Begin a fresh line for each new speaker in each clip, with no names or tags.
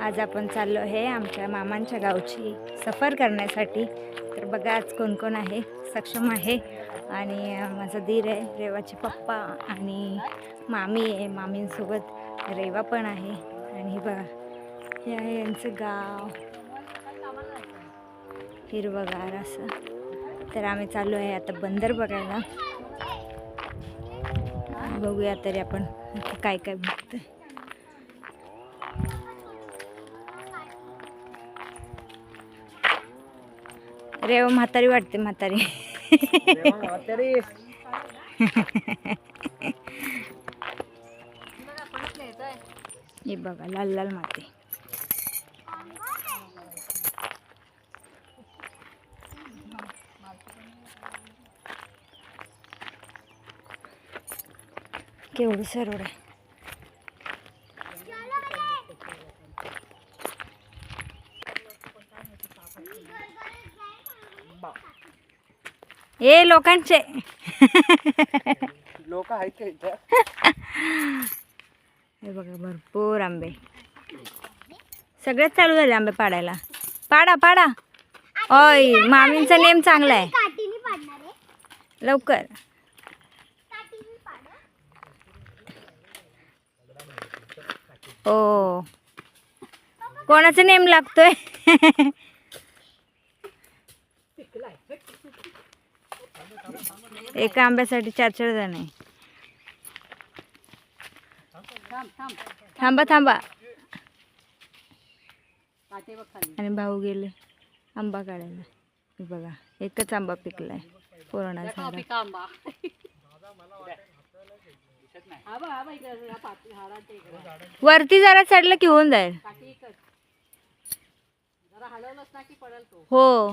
आज आपण चाललो आहे आमच्या मामांच्या गावची सफर करण्यासाठी. तर बघा आज कोण कोण आहे सक्षम आहे. आणि माझा दीर आहे रेवाचे पप्पा आणि मामी आहे मामींसोबत रेवा पण आहे. आणि बघा हे आहे यांचं गाव. हिरवगार असं. तर आम्ही चाललो आहे आता बंदर बघायला. बघूया तरी आपण काय काय बघतोय. रेव म्हातारी वाटते म्हातारी हे बघा लाल लाल माती केवढं सरवड आहे ए लोकांचे.
लोक आहेत
हे बघा भरपूर आंबे. सगळेच चालू झाले आंबे पाडायला. पाडा पाडा. ओय मामींचा नेम चांगला आहे. लवकर. ओ कोणाचा नेम लागतोय? एका आंब्यासाठी चार चार जण आहे. थांबा थांबा. आणि भाऊ गेले आंबा काढायला. बघा एकच आंबा पिकलाय. कोरोना वरती जरा चढलं की होऊन जाईल. हो.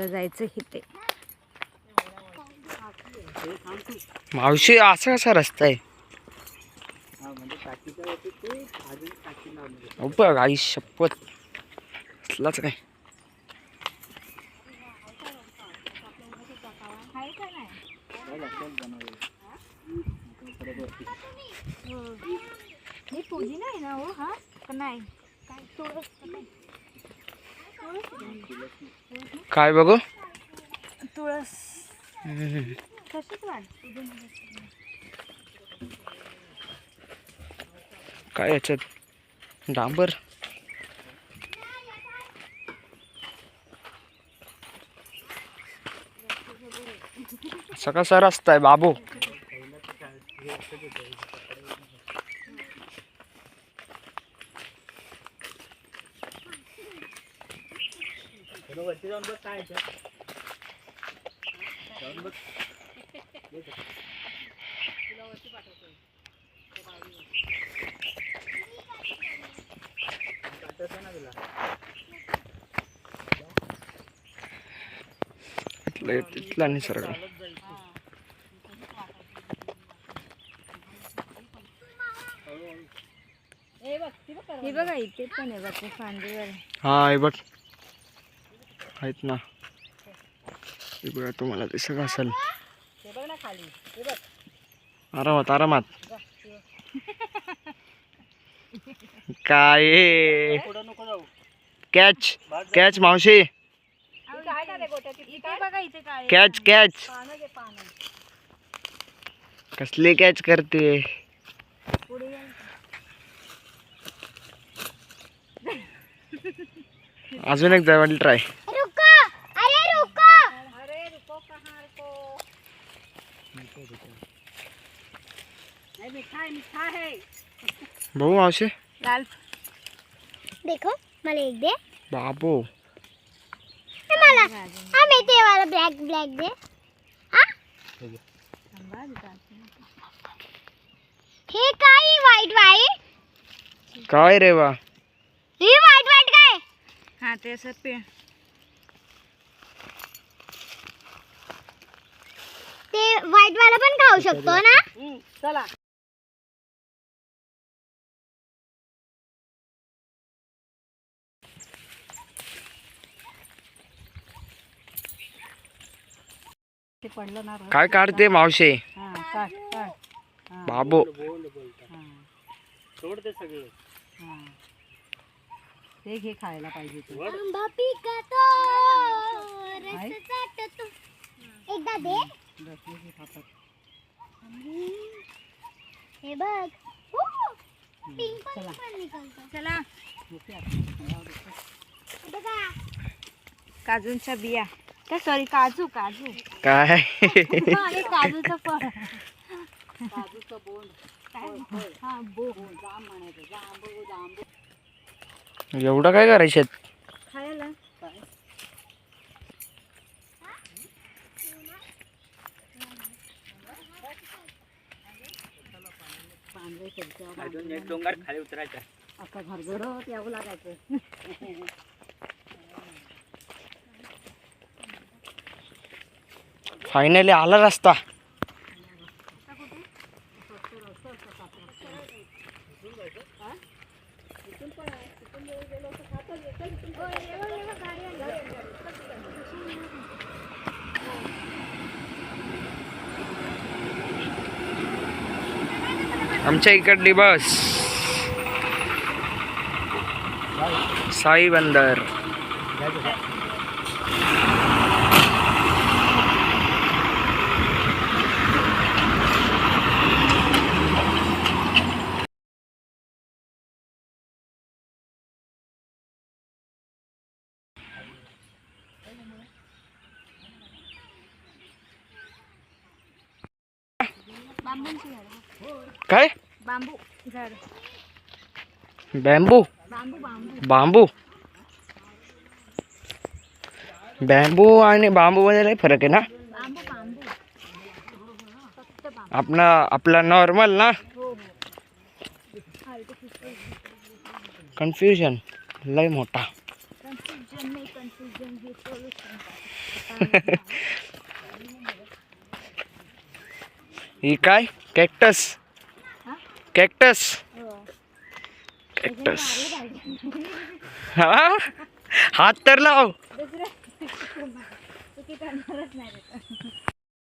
आपल्याला जायचं इथे.
मावशी असा कसा रस्ता आहे? अहो बघ आई शपथ. असलाच काय
हे पुदिना आहे ना हो हा का नाही काय तुळस
काय बघू?
तुळस.
काय याच्यात? डांबर. कसा रस्ता आहे बाबू
वरती जाऊन बघ काय आहे ते. जाऊन बघ पाठवतो ना तुला
इथलं इथला निसर्ग.
हे बघा इथे पण आहे बापू फांदीवर.
हा हे बघ. आहेत ना. हे बघा तुम्हाला दिसत असेल. आरामात आरामात. काय
पुढं नको जाऊ.
कॅच कॅच मावशी.
इथे बघा इथे काय?
कॅच कॅच कसली कॅच करते. अजून एक जायला ट्राय
रुको अरे रुको
अरे रुको कहाँ रुको नहीं मीठा है मीठा है
भाऊ मावशी?
लाल.
देखो मला एक दे.
बाबू.
हे मला. हा मी ते वाला ब्लॅक ब्लॅक दे. हा. हे काय वाईट वाईट
काय रे बा?
हे वाईट वाईट काय?
हा ते असं पे
ते वाईट वाला पण खाऊ शकतो ना?
चला. पडलं ना
काय काढते मावशी?
हा काढ काढ.
बाबू.
ते
घे खायला पाहिजे तू.
आंबा पिकतो रस चाटतो. एकदा दे. हे बघ. पिंक पण पण निघालतो.
चला.
बघा.
काजूंच्या बिया. काय सॉरी काजू काजू.
काय?
आणि काजूचं फळ. काजूचं बोंड. हा बोंड. जाम म्हणायचं जांभूळ
एवढं काय करायचे
खायला.
एक डोंगर खाली उतरायचा.
आता घरगडत यावं लागायचं.
फायनली आला रस्ता. आमच्या इकडली बस. साई बंदर. काय
बांबू झाड
बॅम्बू
बांबू बांबू
बांबू बॅम्बू आणि बांबू मध्ये लय फरक आहे ना?
बांबू बांबू फक्त बांबू
आपला आपला नॉर्मल ना?
हो हो.
कन्फ्युजन लय मोठा
कन्फ्युजन नाही कन्फ्युजन हे सोल्युशन
ही काय? कॅक्टस
हा?
कॅक्टस. कॅक्टस. हा? हात तर लाव.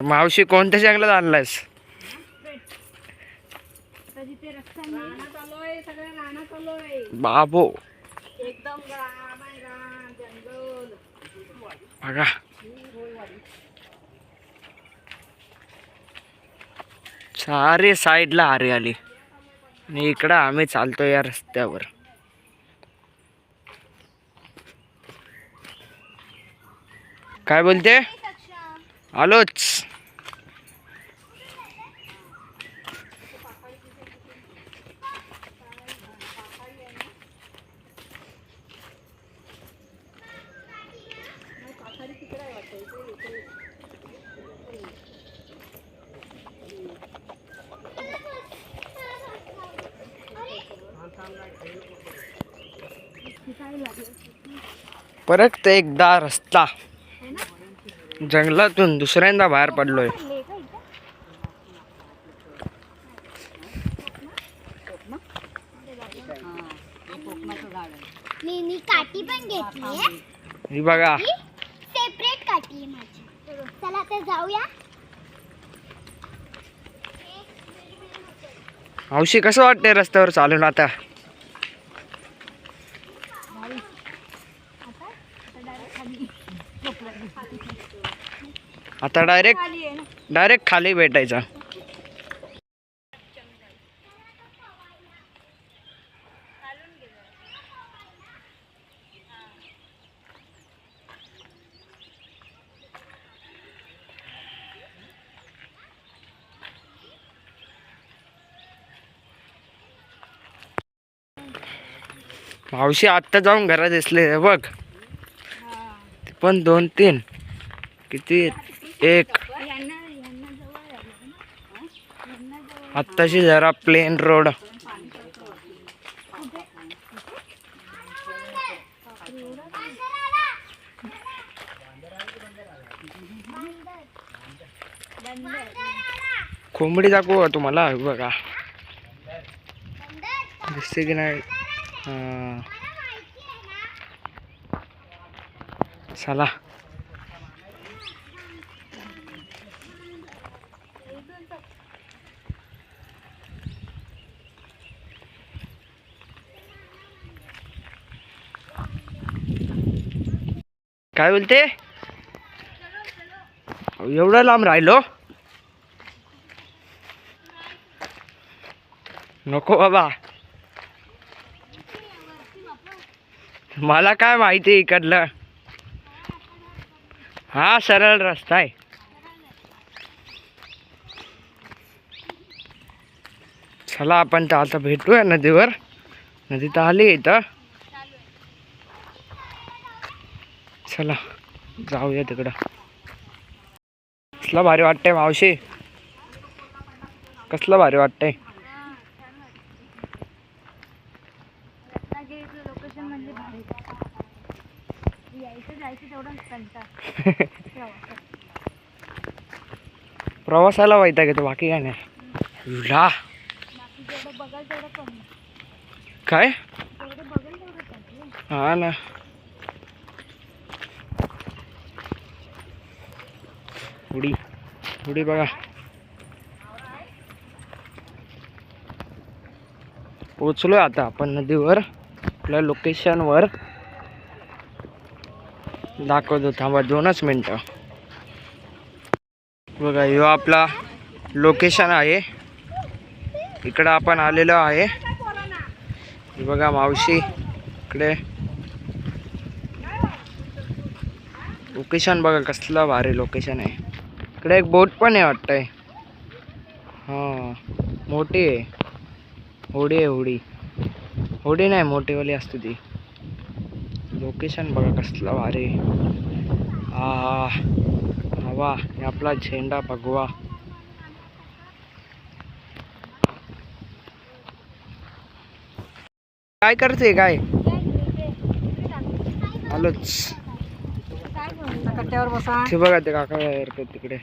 मावशी कोणत्या जंगलात आणलायस? बाबू. बघा. सारे साईडला हरियाली आणि इकडं आम्ही चालतो या रस्त्यावर. काय बोलते? आलोच. परत एकदा रस्ता. जंगलातून दुसऱ्यांदा बाहेर पडलोय.
मी काठी पण घेतली
ही बघा.
सेपरेट काठी माझी. चला तर जाऊया.
मावशी कसं वाटतंय रस्त्यावर चालून आता? आता डायरेक्ट डायरेक्ट खाली भेटायचा. मावशी आत्ता जाऊन घरात दिसले बघ. पण दोन तीन किती एक. आत्ताशी जरा प्लेन रोड कोंबडी दाखवू का तुम्हाला? बघा. दिसते की नाही? चला. काय बोलते? एवढं लांब राहिलो? नको बाबा. मला काय माहिती इकडलं? हा सरळ रस्ता आहे. चला आपण तर आता भेटूया नदीवर. नदी तर आली इथं. चला जाऊया तिकडं. कसलं भारी वाटतंय मावशी? कसलं भारी वाटतंय?
म्हणजे
प्रवासाला व्हायचा घेतो बाकी काय नाही. काय? हा ना. उडी उडी बघा. पोचलो आता आपण नदीवर आपल्या लोकेशनवर दाखवतो थांबा दोनच मिनटं. बघा ह्यो आपला लोकेशन आहे. इकडं आपण आलेलो आहे. बघा मावशी इकडे. लोकेशन बघा कसलं भारी लोकेशन आहे. इकडे एक बोट पण आहे वाटतंय. हां मोठी आहे. होडी आहे होडी. होडी नाही मोठीवाली असते ती. लोकेशन बघा कसलं भारी हा हवा हे आपला झेंडा भगवा. काय करते काय? आलोच.
कट्ट्यावर बसा
ते बघा ते काका काय करतात तिकडे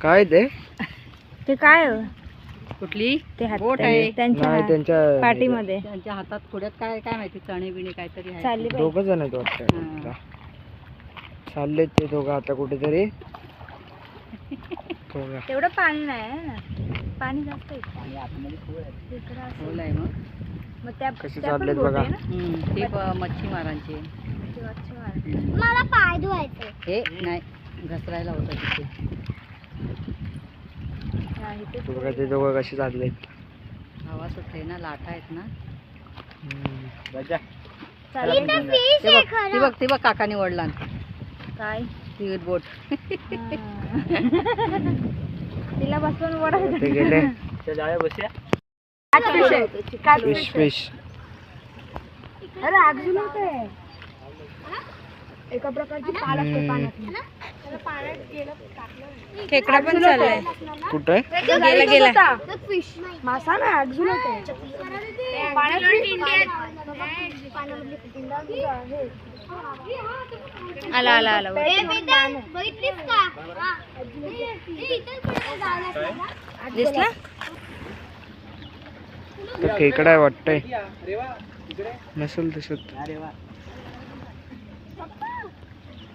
काय ते
ते काय हो?
कुठली
ते हात
बोट आहे.
त्यांच्या
नाही त्यांच्या
पाठीमध्ये
त्यांच्या हातात पुढ्यात काय काय माहिती चणे बिणे काहीतरी आहे
चालली पाहिजे
दोघ जण आहेत वाटतं चाललेत ते दोघं आता कुठेतरी बघा.
तेवढं पाणी नाही आहे ना पाणी जास्त आहे
आणि आतमध्ये खोल आहे.
तिकडं असं.
खोल आहे मग
मग त्या पण
चाललेत
बोट
बघा.
आहे ना?
हम्म, ते मच्छीमारांचे.
मला पाय धुवायचे.
हे नाही घसरायला होतं तिथे.
हा, इथे
ते बघा ते दोघं कसे चाललेत.
हवा सुटते ना लाटा आहेत ना.
चालली
ते
आहे
बघ
खरं.
ती बघ ती बघ काकाने ओढला
काय?
ती बोट.
तिला बसवून वडा
ते गेले?
काटफिश आहे.
फिश
काटफिश आहे.
फिश
अरे अजून होते एका प्रकारची पाल असते पाण्यात खेकडा पण चाललाय.
कुठे
गेला गेला.
फिश
मासा ना अजून होते आला आला आला. वर.
बघितलीस का? हे. इथं पडलं झालं.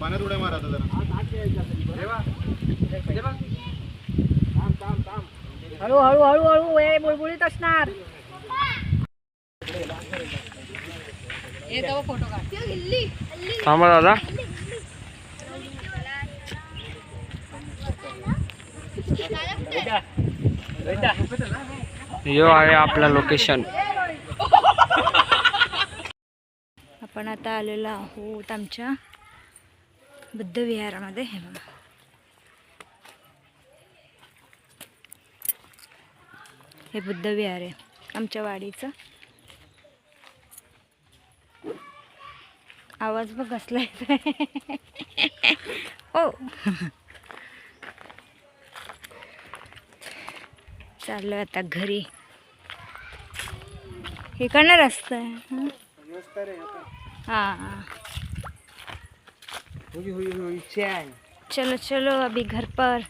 पाण्यात मारा
दादा. यो आहे आपलं लोकेशन
आपण आता आलेलो आहोत आमच्या बुद्धविहारामध्ये हे बघा. हे बुद्धविहार आहे आमच्या वाडीचं. आवाज बघ कसला आहे. हो. ओ चाललो आता घरी. हे करणार आहे. हं? हाँ चलो चलो अभी घर पर।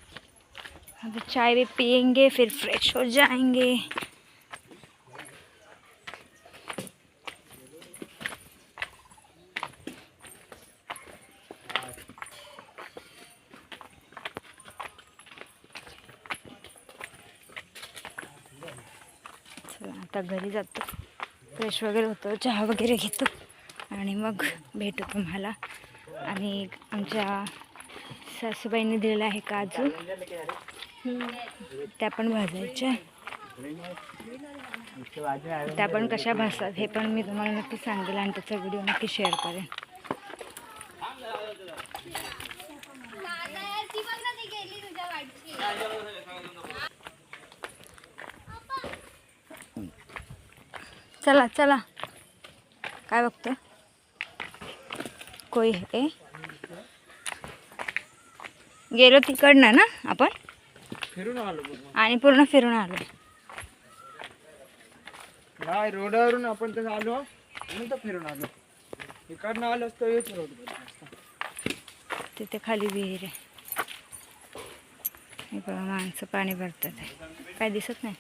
अभी चाय भी पियेंगे फिर फ्रेश हो जाएँगे। आता घरी जातो। फ्रेश वगैरे होतो चहा वगैरे घेतो। आणि मग भेटू तुम्हाला. आणि आमच्या सासूबाईंनी दिलेलं आहे काजू. त्या पण भाजायच्या. त्या पण कशा भासतात हे पण मी तुम्हाला नक्की सांगेल आणि त्याचा व्हिडिओ नक्की शेअर करेन. चला चला. काय बघतो कोई आहे गेलो तिकडनं ना आपण?
फिरून आलो
आणि पूर्ण फिरून आलो
नाही रोडावरून आपण तर आलो. म्हणून तर फिरून आलो. इकडनं आलो असतो रोड
तिथे खाली विहीर आहे. हे बघा माणसं पाणी भरतात. आहे काय दिसत नाही?